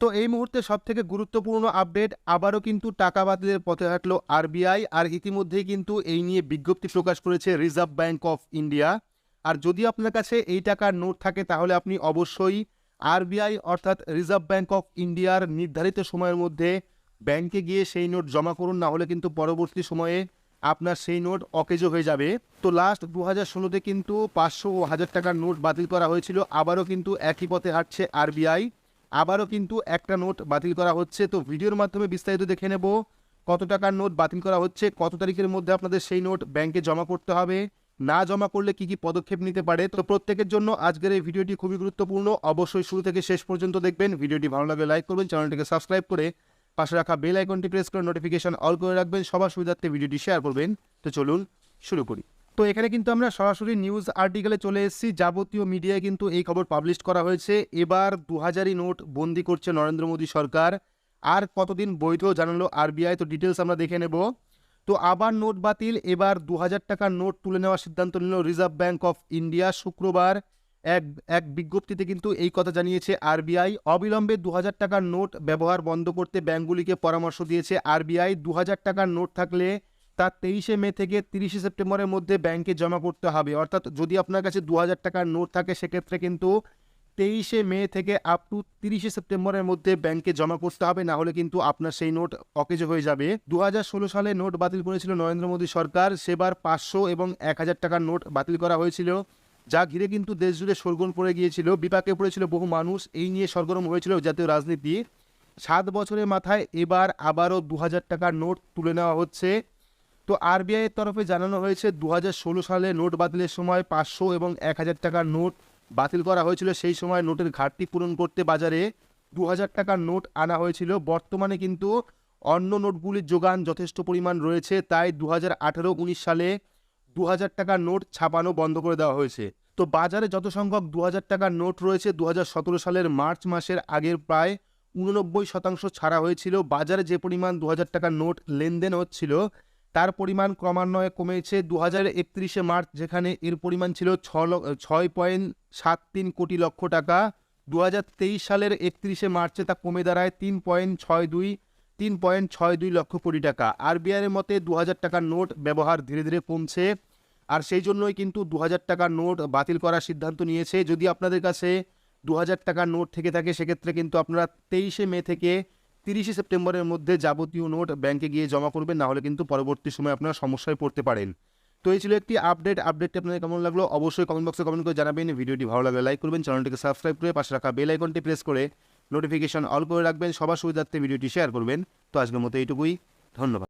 তো এই মুহূর্তে সব থেকে গুরুত্বপূর্ণ আপডেট আবারও কিন্তু টাকা বাতিলের পথে হাঁটলো আরবিআই, আর ইতিমধ্যেই কিন্তু এই নিয়ে বিজ্ঞপ্তি প্রকাশ করেছে রিজার্ভ ব্যাংক অফ ইন্ডিয়া আর যদি আপনার কাছে এই টাকার নোট থাকে, তাহলে আপনি অবশ্যই আরবিআই অর্থাৎ রিজার্ভ ব্যাংক অফ ইন্ডিয়ার নির্ধারিত সময়ের মধ্যে ব্যাংকে গিয়ে সেই নোট জমা করুন, না হলে কিন্তু পরবর্তী সময়ে আপনার সেই নোট অকেজো হয়ে যাবে। তো লাস্ট দু হাজার ষোলোতে কিন্তু পাঁচশো ও হাজার টাকার নোট বাতিল করা হয়েছিল। আবারও কিন্তু একই পথে হাঁটছে আরবিআই। আবারও কিন্তু একটা নোট বাতিল করা হচ্ছে। তো ভিডিওর মাধ্যমে বিস্তারিত দেখে নেব। কত টাকার নোট বাতিল করা হচ্ছে? কত তারিখের মধ্যে আপনাদের সেই নোট ব্যাংকে জমা করতে হবে? না জমা করলে কি কি পদক্ষেপ নিতে পারে? তো প্রত্যেকের জন্য আজকের এই ভিডিওটি খুবই গুরুত্বপূর্ণ। অবশ্যই শুরু থেকে শেষ পর্যন্ত দেখবেন। ভিডিওটি ভালো লাগলে লাইক করবেন, চ্যানেলটিকে সাবস্ক্রাইব করে পাশে রাখা বেল আইকনটি প্রেস করে নোটিফিকেশন অল করে রাখবেন। সবার সুবিধার্থে ভিডিওটি শেয়ার করবেন। তো চলুন শুরু করি। তো এখানে কিন্তু আমরা সরাসরি নিউজ আর্টিকেলে চলে এসেছি। যাবতীয় মিডিয়ায় কিন্তু এই খবর পাবলিশ করা হয়েছে। এবার দু হাজারই নোট বন্দি করছে নরেন্দ্র মোদী সরকার। আর কতদিন বৈধ জানালো আরবিআই, তো ডিটেলস আমরা দেখে নেব। তো আবার নোট বাতিল। এবার দু হাজার টাকার নোট তুলে নেওয়ার সিদ্ধান্ত নিল রিজার্ভ ব্যাঙ্ক অফ ইন্ডিয়া শুক্রবার এক এক বিজ্ঞপ্তিতে কিন্তু এই কথা জানিয়েছে আরবিআই। অবিলম্বে দু হাজার টাকার নোট ব্যবহার বন্ধ করতে ব্যাংকগুলিকে পরামর্শ দিয়েছে আরবিআই। দু হাজার টাকার নোট থাকলে তা তেইশে মে থেকে তিরিশে সেপ্টেম্বরের মধ্যে ব্যাংকে জমা করতে হবে। অর্থাৎ যদি আপনার কাছে দু হাজার টাকার নোট থাকে, সেক্ষেত্রে কিন্তু তেইশে মে থেকে আপ টু তিরিশে সেপ্টেম্বরের মধ্যে ব্যাংকে জমা করতে হবে। না হলে কিন্তু আপনার সেই নোট অকেজ হয়ে যাবে। দু হাজার ষোলো সালে নোট বাতিল করেছিল নরেন্দ্র মোদী সরকার। সেবার পাঁচশো এবং এক হাজার টাকার নোট বাতিল করা হয়েছিল, যা ঘিরে কিন্তু দেশ জুড়ে সরগরম পড়ে গিয়েছিল। বিপাকে পড়েছিল বহু মানুষ। এই নিয়ে সরগরম হয়েছিল জাতীয় রাজনীতি। সাত বছরের মাথায় এবার আবারও দু হাজার টাকার নোট তুলে নেওয়া হচ্ছে। তো আরবিআইয়ের তরফে জানানো হয়েছে দু হাজার ষোলো সালে নোট বাতিলের সময় পাঁচশো এবং এক হাজার টাকার নোট বাতিল করা হয়েছিল। সেই সময় নোটের ঘাটতি পূরণ করতে বাজারে দু হাজার টাকার নোট আনা হয়েছিল। বর্তমানে কিন্তু অন্য নোটগুলির যোগান যথেষ্ট পরিমাণ রয়েছে। তাই দু হাজার আঠেরো উনিশ সালে দু হাজার টাকার নোট ছাপানো বন্ধ করে দেওয়া হয়েছে। তো বাজারে যত সংখ্যক দু হাজার টাকার নোট রয়েছে দু সতেরো সালের মার্চ মাসের আগের প্রায় উননব্বই শতাংশ ছাড়া হয়েছিল। বাজারে যে পরিমাণ দু হাজার টাকার নোট লেনদেন হচ্ছিল তার পরিমাণ ক্রমান্বয়ে কমেছে। দু হাজার একত্রিশে মার্চ, যেখানে এর পরিমাণ ছিল ছ ছয় পয়েন্ট সাত তিন কোটি লক্ষ টাকা। দু হাজার তেইশ সালের একত্রিশে মার্চে তা কমে দাঁড়ায় তিন পয়েন্ট ছয় দুই, তিন পয়েন্ট ছয় দুই লক্ষ কোটি টাকা। আরবিআইয়ের মতে দু হাজার টাকার নোট ব্যবহার ধীরে ধীরে কমছে। আর সেই জন্যই কিন্তু দু হাজার টাকার নোট বাতিল করার সিদ্ধান্ত নিয়েছে। যদি আপনাদের কাছে দু হাজার টাকার নোট থেকে থাকে, সেক্ষেত্রে কিন্তু আপনারা তেইশে মে থেকে তিরিশে সেপ্টেম্বরের মধ্যে যাবতীয় নোট ব্যাংকে গিয়ে জমা করবেন, না হলে কিন্তু পরবর্তী সময় আপনারা সমস্যায় পড়তে পারেন। তো এই ছিল একটি আপডেট। আপডেটটি আপনাদের কেমন লাগল অবশ্যই কমেন্ট বক্সে কমেন্ট করে জানাবেন। ভিডিওটি ভালো লাগলে লাইক করবেন, চ্যানেলটিকে সাবস্ক্রাইব করে পাশে রাখা বেল আইকনটি প্রেস করে নোটিফিকেশন অল করে রাখবেন। সবার সুবিধার্থে ভিডিওটি শেয়ার করবেন। তো আজকের মতো এইটুকুই। ধন্যবাদ।